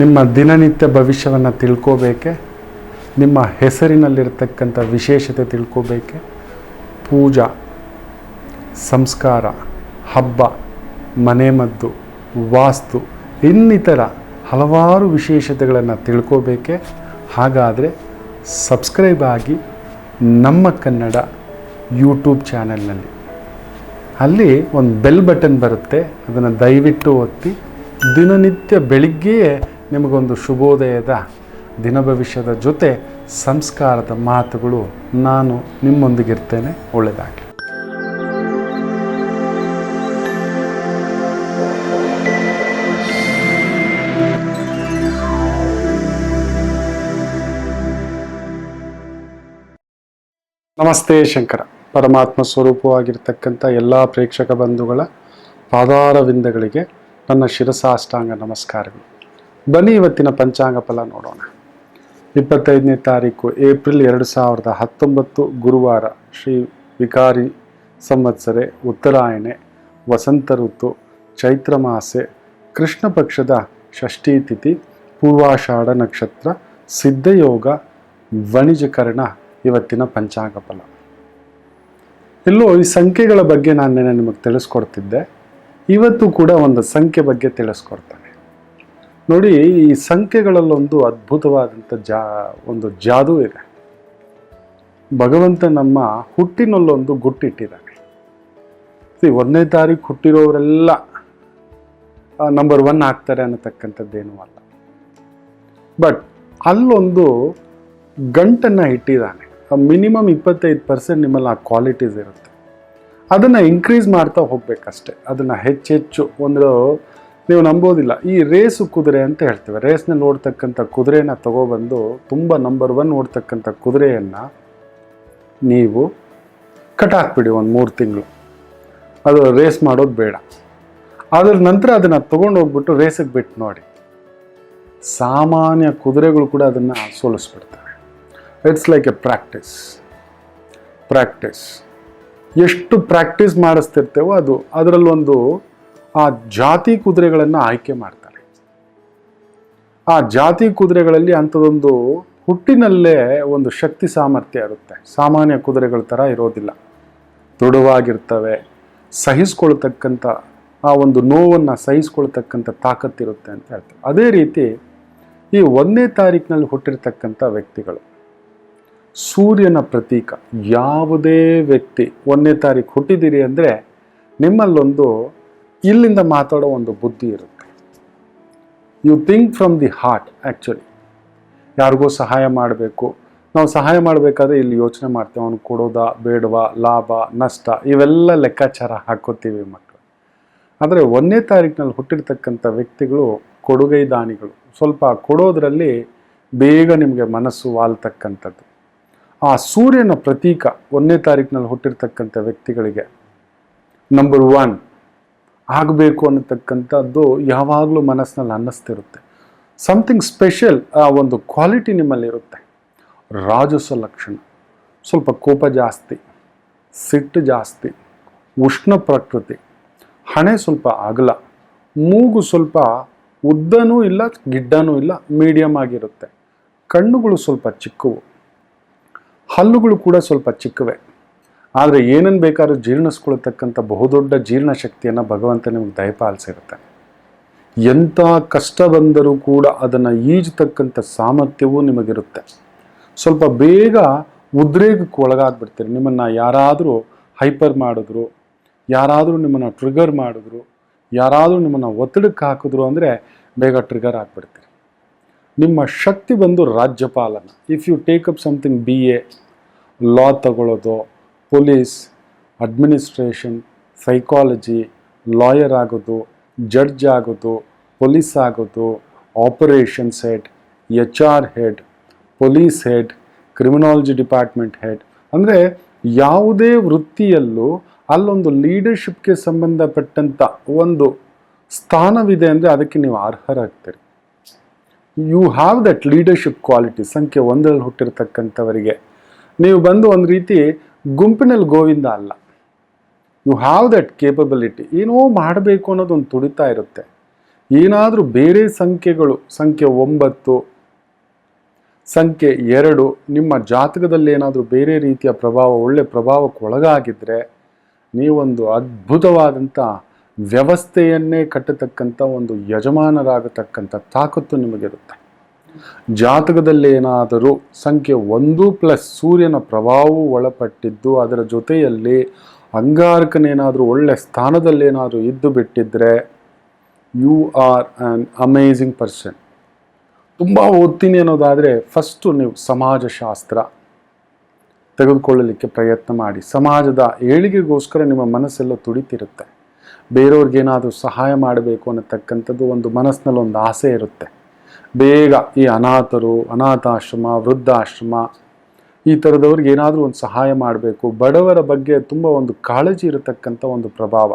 ನಿಮ್ಮ ದಿನನಿತ್ಯ ಭವಿಷ್ಯವನ್ನು ತಿಳ್ಕೋಬೇಕೆ? ನಿಮ್ಮ ಹೆಸರಿನಲ್ಲಿರ್ತಕ್ಕಂಥ ವಿಶೇಷತೆ ತಿಳ್ಕೋಬೇಕೆ? ಪೂಜಾ, ಸಂಸ್ಕಾರ, ಹಬ್ಬ ಮನೆಮದ್ದು ವಾಸ್ತು, ಇನ್ನಿತರ ಹಲವಾರು ವಿಶೇಷತೆಗಳನ್ನು ತಿಳ್ಕೋಬೇಕೆ? ಹಾಗಾದರೆ ಸಬ್ಸ್ಕ್ರೈಬ್ ಆಗಿ ನಮ್ಮ ಕನ್ನಡ ಯೂಟ್ಯೂಬ್ ಚಾನೆಲ್ನಲ್ಲಿ. ಅಲ್ಲಿ ಒಂದು ಬೆಲ್ ಬಟನ್ ಬರುತ್ತೆ. ಅದನ್ನು ದಯವಿಟ್ಟು ಒತ್ತಿ. ದಿನನಿತ್ಯ ಬೆಳಿಗ್ಗೆಯೇ ನಿಮಗೊಂದು ಶುಭೋದಯದ ದಿನ ಭವಿಷ್ಯದ ಜೊತೆ ಸಂಸ್ಕಾರದ ಮಾತುಗಳು ನಾನು ನಿಮ್ಮೊಂದಿಗಿರ್ತೇನೆ. ಒಳ್ಳೆಯದಾಗಿ ನಮಸ್ತೆ ಶಂಕರ. ಪರಮಾತ್ಮ ಸ್ವರೂಪವಾಗಿರ್ತಕ್ಕಂಥ ಎಲ್ಲ ಪ್ರೇಕ್ಷಕ ಬಂಧುಗಳ ಪಾದಾರವಿಂದಗಳಿಗೆ ನನ್ನ ಶಿರಸಾಷ್ಟಾಂಗ ನಮಸ್ಕಾರಗಳು. ಬನ್ನಿ ಇವತ್ತಿನ ಪಂಚಾಂಗ ಫಲ ನೋಡೋಣ. ಇಪ್ಪತ್ತೈದನೇ ತಾರೀಕು ಏಪ್ರಿಲ್ ಎರಡು ಸಾವಿರದ ಹತ್ತೊಂಬತ್ತು ಗುರುವಾರ ಶ್ರೀ ವಿಕಾರಿ ಸಂವತ್ಸರೆ ಉತ್ತರಾಯಣೆ, ವಸಂತ ಋತು, ಚೈತ್ರ ಮಾಸೆ, ಕೃಷ್ಣ ಪಕ್ಷದ ಷಷ್ಠಿ ತಿಥಿ, ಪೂರ್ವಾಷಾಢ ನಕ್ಷತ್ರ, ಸಿದ್ಧಯೋಗ, ವಣಿಜಕರಣ ಇವತ್ತಿನ ಪಂಚಾಂಗ ಫಲ. ಎಲ್ಲೋ ಈ ಸಂಖ್ಯೆಗಳ ಬಗ್ಗೆ ನಾನು ನಿಮಗೆ ತಿಳಿಸ್ಕೊಡ್ತಿದ್ದೆ. ಇವತ್ತು ಕೂಡ ಒಂದು ಸಂಖ್ಯೆ ಬಗ್ಗೆ ತಿಳಿಸ್ಕೊಡ್ತಾನೆ. ನೋಡಿ, ಈ ಸಂಖ್ಯೆಗಳಲ್ಲೊಂದು ಅದ್ಭುತವಾದಂಥ ಜಾ, ಒಂದು ಜಾದೂ ಇದೆ. ಭಗವಂತ ನಮ್ಮ ಹುಟ್ಟಿನಲ್ಲೊಂದು ಗುಟ್ಟಿಟ್ಟಿದ್ದಾನೆ. ಸಿ, ಒಂದನೇ ತಾರೀಕು ಹುಟ್ಟಿರೋರೆಲ್ಲ ನಂಬರ್ ಒನ್ ಆಗ್ತಾರೆ ಅನ್ನತಕ್ಕಂಥದ್ದೇನೂ ಅಲ್ಲ. ಬಟ್ ಅಲ್ಲೊಂದು ಗಂಟನ್ನು ಇಟ್ಟಿದ್ದಾನೆ. ಮಿನಿಮಮ್ ಇಪ್ಪತ್ತೈದು ಪರ್ಸೆಂಟ್ ನಿಮ್ಮಲ್ಲಿ ಆ ಕ್ವಾಲಿಟೀಸ್ ಇರುತ್ತೆ. ಅದನ್ನು ಇನ್ಕ್ರೀಸ್ ಮಾಡ್ತಾ ಹೋಗ್ಬೇಕಷ್ಟೆ. ಅದನ್ನು ಹೆಚ್ಚೆಚ್ಚು, ಒಂದು ನೀವು ನಂಬೋದಿಲ್ಲ. ಈ ರೇಸು ಕುದುರೆ ಅಂತ ಹೇಳ್ತೇವೆ. ರೇಸ್ನಲ್ಲಿ ಓಡ್ತಕ್ಕಂಥ ಕುದುರೆನ ತಗೊಬಂದು ತುಂಬ ನಂಬರ್ ಒನ್ ಓಡ್ತಕ್ಕಂಥ ಕುದುರೆಯನ್ನು ನೀವು ಕಟಾಕ್ಬಿಡಿ ಒಂದು ಮೂರು ತಿಂಗಳು. ಅದು ರೇಸ್ ಮಾಡೋದು ಬೇಡ. ಅದ್ರ ನಂತರ ಅದನ್ನು ತೊಗೊಂಡು ಹೋಗ್ಬಿಟ್ಟು ರೇಸಿಗೆ ಬಿಟ್ಟು ನೋಡಿ. ಸಾಮಾನ್ಯ ಕುದುರೆಗಳು ಕೂಡ ಅದನ್ನು ಸೋಲಿಸ್ಬಿಡ್ತವೆ. It's like a practice practice ಎಷ್ಟು ಪ್ರಾಕ್ಟೀಸ್ ಮಾಡಿಸ್ತಿರ್ತೇವೋ ಅದು. ಅದರಲ್ಲೊಂದು ಆ ಜಾತಿ ಕುದುರೆಗಳನ್ನು ಆಯ್ಕೆ ಮಾಡ್ತಾರೆ. ಆ ಜಾತಿ ಕುದುರೆಗಳಲ್ಲಿ ಅಂಥದ್ದೊಂದು ಹುಟ್ಟಿನಲ್ಲೇ ಒಂದು ಶಕ್ತಿ ಸಾಮರ್ಥ್ಯ ಇರುತ್ತೆ. ಸಾಮಾನ್ಯ ಕುದುರೆಗಳ ಥರ ಇರೋದಿಲ್ಲ. ದೃಢವಾಗಿರ್ತವೆ, ಸಹಿಸ್ಕೊಳ್ತಕ್ಕಂಥ ಆ ಒಂದು ನೋವನ್ನು ಸಹಿಸ್ಕೊಳ್ತಕ್ಕಂಥ ತಾಕತ್ತಿರುತ್ತೆ ಅಂತ ಹೇಳ್ತಾರೆ. ಅದೇ ರೀತಿ ಈ ಒಂದನೇ ತಾರೀಕಿನಲ್ಲಿ ಹುಟ್ಟಿರ್ತಕ್ಕಂಥ ವ್ಯಕ್ತಿಗಳು, ಸೂರ್ಯನ ಪ್ರತೀಕ, ಯಾವುದೇ ವ್ಯಕ್ತಿ ಒಂದನೇ ತಾರೀಕು ಹುಟ್ಟಿದ್ದೀರಿ ಅಂದರೆ ನಿಮ್ಮಲ್ಲೊಂದು ಇಲ್ಲಿಂದ ಮಾತಾಡೋ ಒಂದು ಬುದ್ಧಿ ಇರುತ್ತೆ. You think from the heart actually ಯಾರಿಗೋ ಸಹಾಯ ಮಾಡಬೇಕು. ನಾವು ಸಹಾಯ ಮಾಡಬೇಕಾದ್ರೆ ಇಲ್ಲಿ ಯೋಚನೆ ಮಾಡ್ತೇವೆ ಅವನು ಕೊಡೋದಾ, ಬೇಡವಾ, ಲಾಭ, ನಷ್ಟ, ಇವೆಲ್ಲ ಲೆಕ್ಕಾಚಾರ ಹಾಕೋತೀವಿ ಮಕ್ಕಳು ಆದರೆ ಒಂದನೇ ತಾರೀಕಿನಲ್ಲಿ ಹುಟ್ಟಿರ್ತಕ್ಕಂಥ ವ್ಯಕ್ತಿಗಳು, ಕೊಡುಗೈ ದಾನಿಗಳು, ಸ್ವಲ್ಪ ಕೊಡೋದ್ರಲ್ಲಿ ಬೇಗ ನಿಮಗೆ ಮನಸ್ಸು ವಾಲ್ತಕ್ಕಂಥದ್ದು. ಆ ಸೂರ್ಯನ ಪ್ರತೀಕ ಒಂದನೇ ತಾರೀಕಿನಲ್ಲಿ ಹುಟ್ಟಿರ್ತಕ್ಕಂಥ ವ್ಯಕ್ತಿಗಳಿಗೆ ನಂಬರ್ ಒನ್ ಆಗಬೇಕು ಅನ್ನತಕ್ಕಂಥದ್ದು ಯಾವಾಗಲೂ ಮನಸ್ಸಿನಲ್ಲಿ ಅನ್ನಿಸ್ತಿರುತ್ತೆ. ಸಮಥಿಂಗ್ ಸ್ಪೆಷಲ್ ಆ ಒಂದು ಕ್ವಾಲಿಟಿ ನಿಮ್ಮಲ್ಲಿರುತ್ತೆ. ರಾಜಸ ಲಕ್ಷಣ. ಸ್ವಲ್ಪ ಕೋಪ ಜಾಸ್ತಿ, ಸಿಟ್ಟು ಜಾಸ್ತಿ, ಉಷ್ಣ ಪ್ರಕೃತಿ, ಹಣೆ ಸ್ವಲ್ಪ ಅಗಲ, ಮೂಗು ಸ್ವಲ್ಪ ಉದ್ದನೂ ಇಲ್ಲ, ಗಿಡ್ಡನೂ ಇಲ್ಲ ಮೀಡಿಯಮ್ ಆಗಿರುತ್ತೆ. ಕಣ್ಣುಗಳು ಸ್ವಲ್ಪ ಚಿಕ್ಕವು, ಹಲ್ಲುಗಳು ಕೂಡ ಸ್ವಲ್ಪ ಚಿಕ್ಕವೆ. ಆದರೆ ಏನೇನು ಬೇಕಾದ್ರೂ ಜೀರ್ಣಿಸ್ಕೊಳ್ತಕ್ಕಂಥ ಬಹುದೊಡ್ಡ ಜೀರ್ಣಶಕ್ತಿಯನ್ನು ಭಗವಂತ ನಿಮಗೆ ದಯಪಾಲಿಸಿರುತ್ತೆ ಎಂಥ ಕಷ್ಟ ಬಂದರೂ ಕೂಡ ಅದನ್ನು ಈಜತಕ್ಕಂಥ ಸಾಮರ್ಥ್ಯವೂ ನಿಮಗಿರುತ್ತೆ. ಸ್ವಲ್ಪ ಬೇಗ ಉದ್ರೇಗಕ್ಕೆ ಒಳಗಾಗ್ಬಿಡ್ತೀರಿ. ನಿಮ್ಮನ್ನು ಯಾರಾದರೂ ಹೈಪರ್ ಮಾಡಿದ್ರು, ಯಾರಾದರೂ ನಿಮ್ಮನ್ನು ಟ್ರಿಗರ್ ಮಾಡಿದ್ರು, ಯಾರಾದರೂ ನಿಮ್ಮನ್ನು ಒತ್ತಡಕ್ಕೆ ಹಾಕಿದ್ರು ಅಂದರೆ ಬೇಗ ಟ್ರಿಗರ್ ಆಗಿಬಿಡ್ತೀರಿ. ನಿಮ್ಮ ಶಕ್ತಿ ಬಂದು ರಾಜ್ಯಪಾಲನ. If you take up something B A law ತಗೊಳ್ಳೋದು ಪೊಲೀಸ್, ಅಡ್ಮಿನಿಸ್ಟ್ರೇಷನ್, ಸೈಕಾಲಜಿ, ಲಾಯರ್ ಆಗೋದು, ಜಡ್ಜ್ ಆಗೋದು, ಪೊಲೀಸ್ ಆಗೋದು operations head H R head, police head, criminology department head. ಅಂದರೆ ಯಾವುದೇ ವೃತ್ತಿಯಲ್ಲೂ ಅಲ್ಲೊಂದು ಲೀಡರ್ಶಿಪ್ಗೆ ಸಂಬಂಧಪಟ್ಟಂಥ ಒಂದು ಸ್ಥಾನವಿದೆ ಅಂದರೆ ಅದಕ್ಕೆ ನೀವು ಅರ್ಹರಾಗ್ತೀರಿ. You have that leadership quality, ಸಂಖ್ಯೆ ಒಂದರಲ್ಲಿ ಹುಟ್ಟಿರ್ತಕ್ಕಂಥವರಿಗೆ. ನೀವು ಬಂದು ಒಂದು ರೀತಿ ಗುಂಪಿನಲ್ಲಿ ಗೋವಿಂದ ಅಲ್ಲ. ಯು ಹ್ಯಾವ್ ದಟ್ ಕೇಪಬಿಲಿಟಿ ಏನೋ ಮಾಡಬೇಕು ಅನ್ನೋದೊಂದು ತುಡಿತಾ ಇರುತ್ತೆ. ಏನಾದರೂ ಬೇರೆ ಸಂಖ್ಯೆಗಳು, ಸಂಖ್ಯೆ ಒಂಬತ್ತು, ಸಂಖ್ಯೆ ಎರಡು, ನಿಮ್ಮ ಜಾತಕದಲ್ಲಿ ಏನಾದರೂ ಬೇರೆ ರೀತಿಯ ಪ್ರಭಾವ, ಒಳ್ಳೆ ಪ್ರಭಾವಕ್ಕೆ ಒಳಗಾಗಿದ್ದರೆ ನೀವೊಂದು ಅದ್ಭುತವಾದಂಥ ವ್ಯವಸ್ಥೆಯನ್ನೇ ಕಟ್ಟತಕ್ಕಂಥ ಒಂದು ಯಜಮಾನರಾಗತಕ್ಕಂಥ ತಾಕತ್ತು ನಿಮಗಿರುತ್ತೆ. ಜಾತಕದಲ್ಲಿ ಏನಾದರೂ ಸಂಖ್ಯೆ ಒಂದು ಪ್ಲಸ್ ಸೂರ್ಯನ ಪ್ರಭಾವವು ಒಳಪಟ್ಟಿದ್ದು, ಅದರ ಜೊತೆಯಲ್ಲಿ ಅಂಗಾರಕನೇನಾದರೂ ಒಳ್ಳೆ ಸ್ಥಾನದಲ್ಲೇನಾದರೂ ಇದ್ದು ಬಿಟ್ಟಿದ್ದರೆ you are an amazing person ತುಂಬ ಓದ್ತೀನಿ ಅನ್ನೋದಾದರೆ ಫಸ್ಟು ನೀವು ಸಮಾಜಶಾಸ್ತ್ರ ತೆಗೆದುಕೊಳ್ಳಲಿಕ್ಕೆ ಪ್ರಯತ್ನ ಮಾಡಿ. ಸಮಾಜದ ಏಳಿಗೆಗೋಸ್ಕರ ನಿಮ್ಮ ಮನಸ್ಸೆಲ್ಲ ತುಡಿತಿರುತ್ತೆ. ಬೇರೆಯವ್ರಿಗೇನಾದರೂ ಸಹಾಯ ಮಾಡಬೇಕು ಅನ್ನತಕ್ಕಂಥದ್ದು ಒಂದು ಮನಸ್ಸಿನಲ್ಲಿ ಒಂದು ಆಸೆ ಇರುತ್ತೆ. ಬೇಗ ಈ ಅನಾಥರು, ಅನಾಥಾಶ್ರಮ, ವೃದ್ಧಾಶ್ರಮ ಈ ಥರದವ್ರಿಗೆ ಏನಾದರೂ ಒಂದು ಸಹಾಯ ಮಾಡಬೇಕು. ಬಡವರ ಬಗ್ಗೆ ತುಂಬ ಒಂದು ಕಾಳಜಿ ಇರತಕ್ಕಂಥ ಒಂದು ಪ್ರಭಾವ.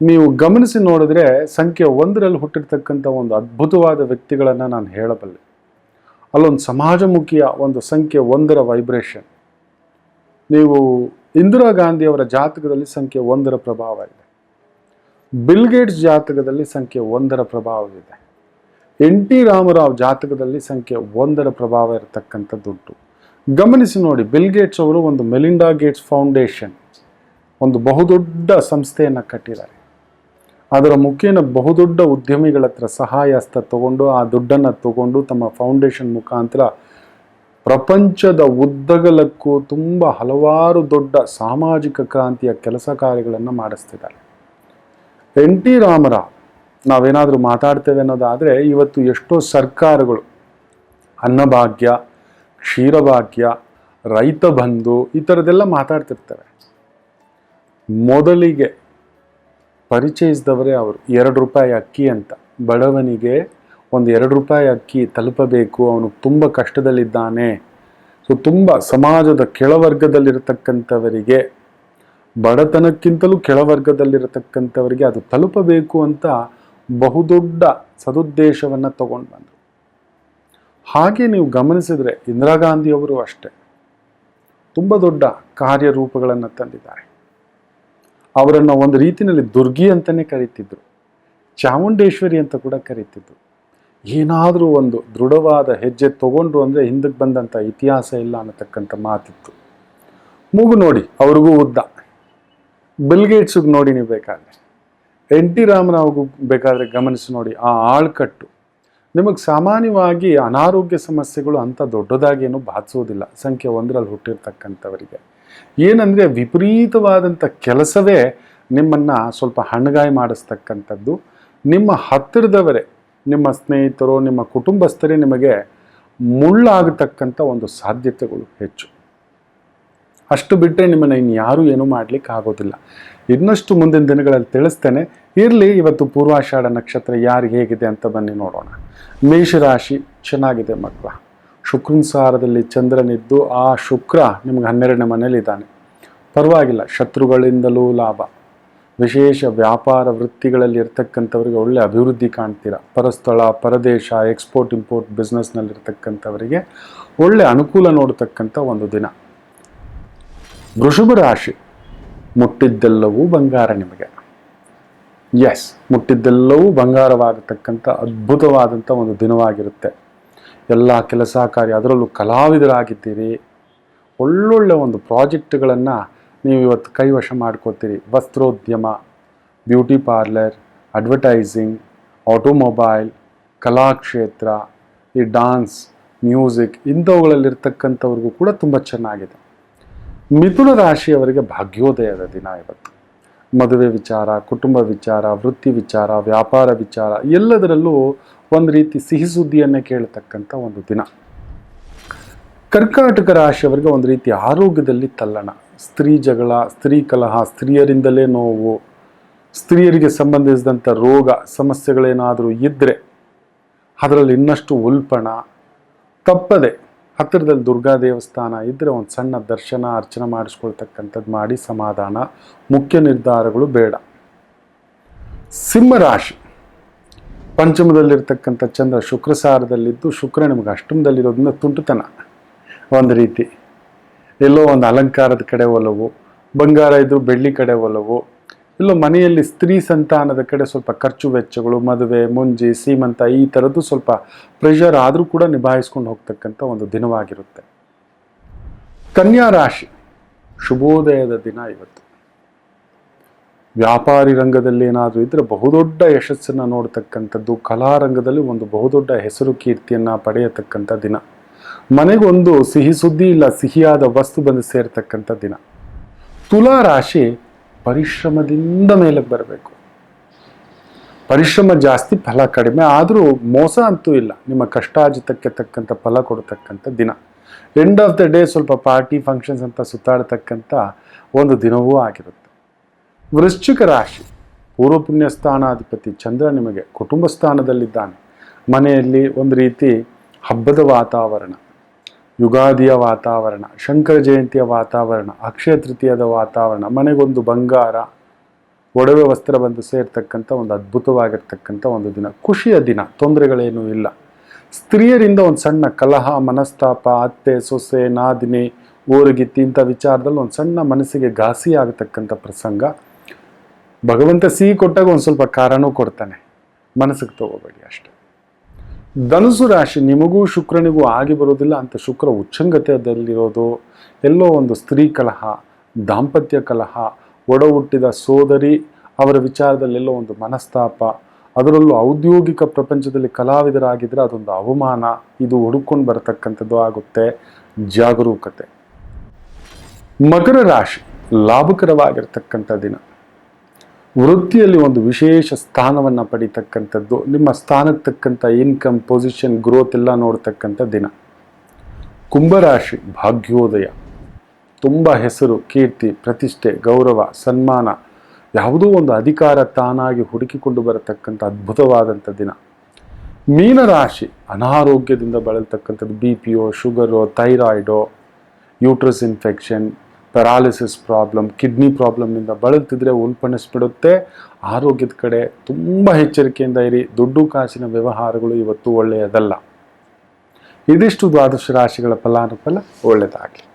ನೀವು ಗಮನಿಸಿ ನೋಡಿದ್ರೆ ಸಂಖ್ಯೆ ಒಂದರಲ್ಲಿ ಹುಟ್ಟಿರ್ತಕ್ಕಂಥ ಒಂದು ಅದ್ಭುತವಾದ ವ್ಯಕ್ತಿಗಳನ್ನು ನಾನು ಹೇಳಬಲ್ಲೆ. ಅಲ್ಲೊಂದು ಸಮಾಜಮುಖಿಯ ಒಂದು ಸಂಖ್ಯೆ ಒಂದರ ವೈಬ್ರೇಷನ್ ನೀವು ಇಂದಿರಾ ಗಾಂಧಿಯವರ ಜಾತಕದಲ್ಲಿ ಸಂಖ್ಯೆ ಒಂದರ ಪ್ರಭಾವ ಇದೆ. ಬಿಲ್ ಗೇಟ್ಸ್ ಜಾತಕದಲ್ಲಿ ಸಂಖ್ಯೆ ಒಂದರ ಪ್ರಭಾವವಿದೆ. ಎನ್ ಟಿ ರಾಮರಾವ್ ಜಾತಕದಲ್ಲಿ ಸಂಖ್ಯೆ ಒಂದರ ಪ್ರಭಾವ ಇರತಕ್ಕಂಥದ್ದುಂಟು ಗಮನಿಸಿ ನೋಡಿ, ಬಿಲ್ ಗೇಟ್ಸ್ ಅವರು ಒಂದು ಮೆಲಿಂಡಾ ಗೇಟ್ಸ್ ಫೌಂಡೇಶನ್, ಒಂದು ಬಹುದೊಡ್ಡ ಸಂಸ್ಥೆಯನ್ನು ಕಟ್ಟಿದ್ದಾರೆ. ಅದರ ಮುಖೇನ ಬಹುದೊಡ್ಡ ಉದ್ಯಮಿಗಳ ಹತ್ರ ಸಹಾಯ ಹಸ್ತ ತಗೊಂಡು, ಆ ದುಡ್ಡನ್ನು ತಗೊಂಡು ತಮ್ಮ ಫೌಂಡೇಶನ್ ಮುಖಾಂತರ ಪ್ರಪಂಚದ ಉದ್ದಗಲಕ್ಕೂ ತುಂಬ ಹಲವಾರು ದೊಡ್ಡ ಸಾಮಾಜಿಕ ಕ್ರಾಂತಿಯ ಕೆಲಸ ಕಾರ್ಯಗಳನ್ನು ಮಾಡಿಸ್ತಿದ್ದಾರೆ. ಎನ್ ಟಿ ರಾಮರಾವ್ ನಾವೇನಾದರೂ ಮಾತಾಡ್ತೇವೆ ಅನ್ನೋದಾದರೆ ಇವತ್ತು ಎಷ್ಟೋ ಸರ್ಕಾರಗಳು, ಅನ್ನಭಾಗ್ಯ, ಕ್ಷೀರಭಾಗ್ಯ, ರೈತ ಬಂಧು ಈ ಥರದ್ದೆಲ್ಲ ಮಾತಾಡ್ತಿರ್ತಾರೆ. ಮೊದಲಿಗೆ ಪರಿಚಯಿಸಿದವರೇ ಅವರು, ಎರಡು ರೂಪಾಯಿ ಅಕ್ಕಿ ಅಂತ. ಬಡವನಿಗೆ ಒಂದು ಎರಡು ರೂಪಾಯಿ ಅಕ್ಕಿ ತಲುಪಬೇಕು, ಅವನು ತುಂಬ ಕಷ್ಟದಲ್ಲಿದ್ದಾನೆ. ಸೊ ತುಂಬ ಸಮಾಜದ ಕೆಳವರ್ಗದಲ್ಲಿರತಕ್ಕಂಥವರಿಗೆ ಬಡತನಕ್ಕಿಂತಲೂ ಕೆಳವರ್ಗದಲ್ಲಿರತಕ್ಕಂಥವರಿಗೆ ಅದು ತಲುಪಬೇಕು ಅಂತ ಬಹುದೊಡ್ಡ ಸದುದ್ದೇಶವನ್ನು ತಗೊಂಡು ಬಂದರು. ಹಾಗೆ ನೀವು ಗಮನಿಸಿದರೆ ಇಂದಿರಾ ಗಾಂಧಿಯವರು ಅಷ್ಟೇ ತುಂಬ ದೊಡ್ಡ ಕಾರ್ಯರೂಪಗಳನ್ನು ತಂದಿದ್ದಾರೆ. ಅವರನ್ನು ಒಂದು ರೀತಿಯಲ್ಲಿ ದುರ್ಗಿ ಅಂತಲೇ ಕರೀತಿದ್ರು, ಚಾಮುಂಡೇಶ್ವರಿ ಅಂತ ಕೂಡ ಕರೀತಿದ್ರು. ಏನಾದರೂ ಒಂದು ದೃಢವಾದ ಹೆಜ್ಜೆ ತಗೊಂಡ್ರು ಅಂದರೆ ಹಿಂದಕ್ಕೆ ಬಂದಂಥ ಇತಿಹಾಸ ಇಲ್ಲ ಅನ್ನತಕ್ಕಂಥ ಮಾತಿತ್ತು. ಮೂಗು ನೋಡಿ, ಅವ್ರಿಗೂ ಉದ್ದ. ಬಿಲ್ಗೇಟ್ಸಿಗೆ ನೋಡಿ ನೀವು ಬೇಕಾದರೆ. ಎನ್ ಟಿ ರಾಮರಾವ್ಗೂ ಬೇಕಾದರೆ ಗಮನಿಸಿ ನೋಡಿ ಆ ಆಳ್ಕಟ್ಟು. ನಿಮಗೆ ಸಾಮಾನ್ಯವಾಗಿ ಅನಾರೋಗ್ಯ ಸಮಸ್ಯೆಗಳು ಅಂಥ ದೊಡ್ಡದಾಗೇನು ಬಾಧಿಸೋದಿಲ್ಲ ಸಂಖ್ಯೆ ಒಂದರಲ್ಲಿ ಹುಟ್ಟಿರ್ತಕ್ಕಂಥವರಿಗೆ. ಏನಂದರೆ ವಿಪರೀತವಾದಂಥ ಕೆಲಸವೇ ನಿಮ್ಮನ್ನು ಸ್ವಲ್ಪ ಹಣ್ಣುಗಾಯಿ ಮಾಡಿಸ್ತಕ್ಕಂಥದ್ದು. ನಿಮ್ಮ ಹತ್ತಿರದವರೇ, ನಿಮ್ಮ ಸ್ನೇಹಿತರು, ನಿಮ್ಮ ಕುಟುಂಬಸ್ಥರೇ ನಿಮಗೆ ಮುಳ್ಳಾಗತಕ್ಕಂಥ ಒಂದು ಸಾಧ್ಯತೆಗಳು ಹೆಚ್ಚು. ಅಷ್ಟು ಬಿಟ್ಟರೆ ನಿಮ್ಮನ್ನು ಇನ್ನು ಯಾರೂ ಏನೂ ಮಾಡಲಿಕ್ಕೆ ಆಗೋದಿಲ್ಲ. ಇನ್ನಷ್ಟು ಮುಂದಿನ ದಿನಗಳಲ್ಲಿ ತಿಳಿಸ್ತೇನೆ. ಇರಲಿ, ಇವತ್ತು ಪೂರ್ವಾಷಾಢ ನಕ್ಷತ್ರ ಯಾರಿಗೆ ಹೇಗಿದೆ ಅಂತ ಬನ್ನಿ ನೋಡೋಣ. ಮೇಷರಾಶಿ ಚೆನ್ನಾಗಿದೆ ಮಕ್ಕಳ. ಶುಕ್ರನ ಸಾರದಲ್ಲಿ ಚಂದ್ರನಿದ್ದು ಆ ಶುಕ್ರ ನಿಮ್ಗೆ ಹನ್ನೆರಡನೇ ಮನೇಲಿದ್ದಾನೆ ಪರವಾಗಿಲ್ಲ, ಶತ್ರುಗಳಿಂದಲೂ ಲಾಭ. ವಿಶೇಷ ವ್ಯಾಪಾರ ವೃತ್ತಿಗಳಲ್ಲಿ ಇರ್ತಕ್ಕಂಥವ್ರಿಗೆ ಒಳ್ಳೆ ಅಭಿವೃದ್ಧಿ ಕಾಣ್ತೀರ. ಪರಸ್ಥಳ, ಪರದೇಶ ಎಕ್ಸ್ಪೋರ್ಟ್ ಇಂಪೋರ್ಟ್ ಬಿಸ್ನೆಸ್ನಲ್ಲಿರ್ತಕ್ಕಂಥವರಿಗೆ ಒಳ್ಳೆ ಅನುಕೂಲ ನೋಡ್ತಕ್ಕಂಥ ಒಂದು ದಿನ. ವೃಷಭ ರಾಶಿ, ಮುಟ್ಟಿದ್ದೆಲ್ಲವೂ ಬಂಗಾರ ನಿಮಗೆ. ಎಸ್ ಮುಟ್ಟಿದ್ದೆಲ್ಲವೂ ಬಂಗಾರವಾಗತಕ್ಕಂಥ ಅದ್ಭುತವಾದಂಥ ಒಂದು ದಿನವಾಗಿರುತ್ತೆ. ಎಲ್ಲ ಕೆಲಸ ಕಾರ್ಯ ಅದರಲ್ಲೂ ಕಲಾವಿದರಾಗಿದ್ದೀರಿ. ಒಳ್ಳೊಳ್ಳೆ ಒಂದು ಪ್ರಾಜೆಕ್ಟ್ಗಳನ್ನು ನೀವು ಇವತ್ತು ಕೈವಶ ಮಾಡ್ಕೋತೀರಿ. ವಸ್ತ್ರೋದ್ಯಮ, ಬ್ಯೂಟಿ ಪಾರ್ಲರ್, ಅಡ್ವರ್ಟೈಸಿಂಗ್, ಆಟೋಮೊಬೈಲ್, ಕಲಾಕ್ಷೇತ್ರ, ಈ ಡಾನ್ಸ್, ಮ್ಯೂಸಿಕ್ ಇಂಥವುಗಳಲ್ಲಿರ್ತಕ್ಕಂಥವ್ರಿಗೂ ಕೂಡ ತುಂಬ ಚೆನ್ನಾಗಿದೆ. ಮಿಥುನ ರಾಶಿಯವರಿಗೆ ಭಾಗ್ಯೋದಯದ ದಿನ ಇವತ್ತು. ಮದುವೆ ವಿಚಾರ, ಕುಟುಂಬ ವಿಚಾರ, ವೃತ್ತಿ ವಿಚಾರ, ವ್ಯಾಪಾರ ವಿಚಾರ, ಎಲ್ಲದರಲ್ಲೂ ಒಂದು ರೀತಿ ಸಿಹಿ ಸುದ್ದಿಯನ್ನೇ ಕೇಳತಕ್ಕಂಥ ಒಂದು ದಿನ. ಕರ್ಕಾಟಕ ರಾಶಿಯವರಿಗೆ ಒಂದು ರೀತಿ ಆರೋಗ್ಯದಲ್ಲಿ ತಲ್ಲಣ. ಸ್ತ್ರೀ ಜಗಳ, ಸ್ತ್ರೀ ಕಲಹ, ಸ್ತ್ರೀಯರಿಂದಲೇ ನೋವು, ಸ್ತ್ರೀಯರಿಗೆ ಸಂಬಂಧಿಸಿದಂಥ ರೋಗ, ಸಮಸ್ಯೆಗಳೇನಾದರೂ ಇದ್ದರೆ ಅದರಲ್ಲಿ ಇನ್ನಷ್ಟು ಉಲ್ಪಣ, ತಪ್ಪದೆ ಹತ್ತಿರದಲ್ಲಿ ದುರ್ಗಾ ದೇವಸ್ಥಾನ ಇದ್ದರೆ ಒಂದು ಸಣ್ಣ ದರ್ಶನ, ಅರ್ಚನೆ ಮಾಡಿಸ್ಕೊಳ್ತಕ್ಕಂಥದ್ದು ಮಾಡಿ ಸಮಾಧಾನ. ಮುಖ್ಯ ನಿರ್ಧಾರಗಳು ಬೇಡ. ಸಿಂಹರಾಶಿ. ಪಂಚಮದಲ್ಲಿರ್ತಕ್ಕಂಥ ಚಂದ್ರ ಶುಕ್ರಸಾರದಲ್ಲಿದ್ದು ಶುಕ್ರ ನಿಮಗೆ ಅಷ್ಟಮದಲ್ಲಿರೋದ್ರಿಂದ ತುಂಟುತನ. ಒಂದು ರೀತಿ. ಎಲ್ಲೋ ಒಂದು ಅಲಂಕಾರದ ಕಡೆ ಒಲವು, ಬಂಗಾರ ಇದ್ದು ಬೆಳ್ಳಿ ಕಡೆ ಒಲವು ಇಲ್ಲೋ ಮನೆಯಲ್ಲಿ ಸ್ತ್ರೀ ಸಂತಾನದ ಕಡೆ ಸ್ವಲ್ಪ ಖರ್ಚು ವೆಚ್ಚಗಳು, ಮದುವೆ, ಮುಂಜಿ, ಸೀಮಂತ ಈ ಥರದ್ದು ಸ್ವಲ್ಪ ಪ್ರೆಷರ್ ಆದರೂ ಕೂಡ ನಿಭಾಯಿಸ್ಕೊಂಡು ಹೋಗ್ತಕ್ಕಂಥ ಒಂದು ದಿನವಾಗಿರುತ್ತೆ. ಕನ್ಯಾ ರಾಶಿ, ಶುಭೋದಯದ ದಿನ ಇವತ್ತು. ವ್ಯಾಪಾರಿ ರಂಗದಲ್ಲಿ ಏನಾದರೂ ಇದ್ದರೆ ಬಹುದೊಡ್ಡ ಯಶಸ್ಸನ್ನು ನೋಡ್ತಕ್ಕಂಥದ್ದು ಕಲಾರಂಗದಲ್ಲಿ ಒಂದು ಬಹುದೊಡ್ಡ ಹೆಸರು ಕೀರ್ತಿಯನ್ನು ಪಡೆಯತಕ್ಕಂಥ ದಿನ. ಮನೆಗೊಂದು ಸಿಹಿ ಸುದ್ದಿ ಇಲ್ಲ, ಸಿಹಿಯಾದ ವಸ್ತು ಬಂದು ಸೇರ್ತಕ್ಕಂಥ ದಿನ. ತುಲಾ ರಾಶಿ ಪರಿಶ್ರಮದಿಂದ ಮೇಲೆ ಬರಬೇಕು. ಪರಿಶ್ರಮ ಜಾಸ್ತಿ, ಫಲ ಕಡಿಮೆ, ಆದರೂ ಮೋಸ ಅಂತೂ ಇಲ್ಲ. ನಿಮ್ಮ ಕಷ್ಟಾಜಿತಕ್ಕೆ ತಕ್ಕಂಥ ಫಲ ಕೊಡತಕ್ಕಂಥ ದಿನ. ಎಂಡ್ ಆಫ್ ದ ಡೇ ಸ್ವಲ್ಪ ಪಾರ್ಟಿ ಫಂಕ್ಷನ್ಸ್ ಅಂತ ಸುತ್ತಾಡತಕ್ಕಂಥ ಒಂದು ದಿನವೂ ಆಗಿರುತ್ತೆ. ವೃಶ್ಚಿಕ ರಾಶಿ. ಪೂರ್ವ ಪುಣ್ಯ ಸ್ಥಾನಾಧಿಪತಿ ಚಂದ್ರ ನಿಮಗೆ ಕುಟುಂಬ ಸ್ಥಾನದಲ್ಲಿದ್ದಾನೆ ಮನೆಯಲ್ಲಿ ಒಂದು ರೀತಿ ಹಬ್ಬದ ವಾತಾವರಣ. ಯುಗಾದಿಯ ವಾತಾವರಣ, ಶಂಕರ ಜಯಂತಿಯ ವಾತಾವರಣ, ಅಕ್ಷಯ ತೃತೀಯದ ವಾತಾವರಣ, ಮನೆಗೊಂದು ಬಂಗಾರ, ಒಡವೆ ವಸ್ತ್ರ ಬಂದು ಸೇರ್ತಕ್ಕಂಥ ಒಂದು ಅದ್ಭುತವಾಗಿರ್ತಕ್ಕಂಥ ಒಂದು ದಿನ. ಖುಷಿಯ ದಿನ, ತೊಂದರೆಗಳೇನೂ ಇಲ್ಲ. ಸ್ತ್ರೀಯರಿಂದ ಒಂದು ಸಣ್ಣ ಕಲಹ, ಮನಸ್ತಾಪ, ಅತ್ತೆ, ಸೊಸೆ, ನಾದಿನಿ, ಊರುಗಿತ್ತಿ ಇಂಥ ವಿಚಾರದಲ್ಲಿ ಒಂದು ಸಣ್ಣ ಮನಸ್ಸಿಗೆ ಘಾಸಿ ಆಗತಕ್ಕಂಥ ಪ್ರಸಂಗ. ಭಗವಂತ ಸಿಹಿ ಕೊಟ್ಟಾಗ ಒಂದು ಸ್ವಲ್ಪ ಕಾರಣವೂ ಕೊಡ್ತಾನೆ. ಮನಸ್ಸಿಗೆ ತಗೋಬೇಡಿ ಅಷ್ಟೆ. ಧನುಸು ರಾಶಿ ನಿಮಗೂ ಶುಕ್ರನಿಗೂ ಆಗಿ ಬರೋದಿಲ್ಲ ಅಂತ ಶುಕ್ರ ಉಚ್ಚಂಗತೆಯಲ್ಲಿರೋದು, ಎಲ್ಲೋ ಒಂದು ಸ್ತ್ರೀ ಕಲಹ, ದಾಂಪತ್ಯ ಕಲಹ ಒಡ ಹುಟ್ಟಿದ ಸೋದರಿ, ಅವರ ವಿಚಾರದಲ್ಲಿ ಎಲ್ಲೋ ಒಂದು ಮನಸ್ತಾಪ, ಅದರಲ್ಲೂ ಔದ್ಯೋಗಿಕ ಪ್ರಪಂಚದಲ್ಲಿ ಕಲಾವಿದರಾಗಿದ್ದರೆ ಅದೊಂದು ಅವಮಾನ, ಇದು ಹುಡುಕೊಂಡು ಬರತಕ್ಕಂಥದ್ದು ಆಗುತ್ತೆ. ಜಾಗರೂಕತೆ. ಮಕರ ರಾಶಿ ಲಾಭಕರವಾಗಿರ್ತಕ್ಕಂಥ ದಿನ. ವೃತ್ತಿಯಲ್ಲಿ ಒಂದು ವಿಶೇಷ ಸ್ಥಾನವನ್ನು ಪಡಿತಕ್ಕಂಥದ್ದು, ನಿಮ್ಮ ಸ್ಥಾನಕ್ಕೆ ತಕ್ಕಂಥ ಇನ್ಕಮ್ ಪೊಸಿಷನ್ ಗ್ರೋತ್ ಎಲ್ಲ ನೋಡ್ತಕ್ಕಂಥ ದಿನ. ಕುಂಭರಾಶಿ ಭಾಗ್ಯೋದಯ. ತುಂಬ ಹೆಸರು, ಕೀರ್ತಿ, ಪ್ರತಿಷ್ಠೆ, ಗೌರವ, ಸನ್ಮಾನ, ಯಾವುದೋ ಒಂದು ಅಧಿಕಾರ ತಾನಾಗಿ ಹುಡುಕಿಕೊಂಡು ಬರತಕ್ಕಂಥ ಅದ್ಭುತವಾದಂಥ ದಿನ. ಮೀನರಾಶಿ ಅನಾರೋಗ್ಯದಿಂದ ಬಳಲ್ತಕ್ಕಂಥದ್ದು ಬಿ ಪಿ ಓ sugar thyroid uterus infection paralysis problem kidney ಪ್ರಾಬ್ಲಮ್ನಿಂದ ಬಳಲ್ತಿದ್ರೆ ಉಲ್ಪಣಿಸ್ಬಿಡುತ್ತೆ. ಆರೋಗ್ಯದ ಕಡೆ ತುಂಬ ಎಚ್ಚರಿಕೆಯಿಂದ ಇರಿ. ದುಡ್ಡು ಕಾಸಿನ ವ್ಯವಹಾರಗಳು ಇವತ್ತು ಒಳ್ಳೆಯದಲ್ಲ. ಇದಿಷ್ಟು ದ್ವಾದಶ ರಾಶಿಗಳ ಫಲಾನುಫಲ ಒಳ್ಳೆಯದಾಗಲಿ